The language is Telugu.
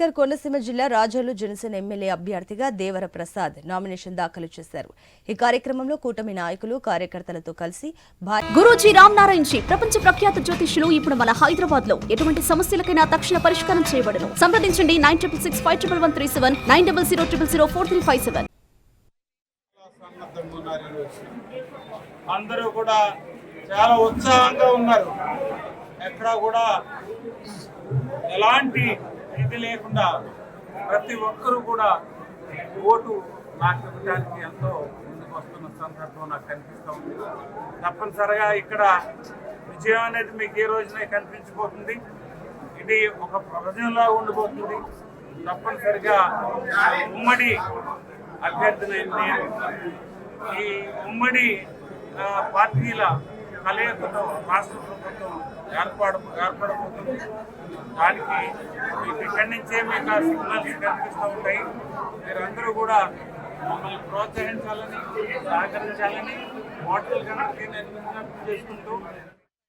అంబేద్కర్ కోనసీమ జిల్లా రాజోలు జనసేన ఎమ్మెల్యే అభ్యర్థిగా దేవర ప్రసాద్ నామినేషన్ దాఖలు చేశారు. ఈ కార్యక్రమంలో కూటమి నాయకులు కార్యకర్తలతో కలిసి గురూజీ రామ్ నారాయణ్ జీ ప్రపంచ ప్రఖ్యాత జ్యోతిష్యులు ఇప్పుడు మన హైదరాబాద్లో ఎటువంటి సమస్యలకైనా తక్షణ పరిష్కారం చేయబడును. సంప్రదించండి nine triple six five triple one three seven nine double zero triple zero four three five seven. అందరూ కూడా చాలా ఉత్సాహంగా ఉన్నారు. ఎక్కడా కూడా ఎలాంటి ఇది లేకుండా ప్రతి ఒక్కరూ కూడా ఓటు నాకు ఇవ్వడానికి ఎంతో ముందుకు వస్తున్న సందర్భం నాకు కనిపిస్తూ ఉంది. తప్పనిసరిగా ఇక్కడ విజయం అనేది మీకు ఏ రోజునే కనిపించబోతుంది. ఇది ఒక ప్రపంచంలా ఉండిపోతుంది. తప్పనిసరిగా ఉమ్మడి అభ్యర్థిని నేను ఈ ఉమ్మడి పార్టీల కలయికతో రాష్ట్ర ప్రభుత్వం ఏర్పాటు ఏర్పడబోతుంది. దానికి మీకు ఇక్కడి నుంచే మీకు ఆ సిగ్నల్స్ కనిపిస్తూ ఉంటాయి. మీరందరూ కూడా మమ్మల్ని ప్రోత్సహించాలని సహకరించాలని హోటల్ కనుక నేను చేసుకుంటూ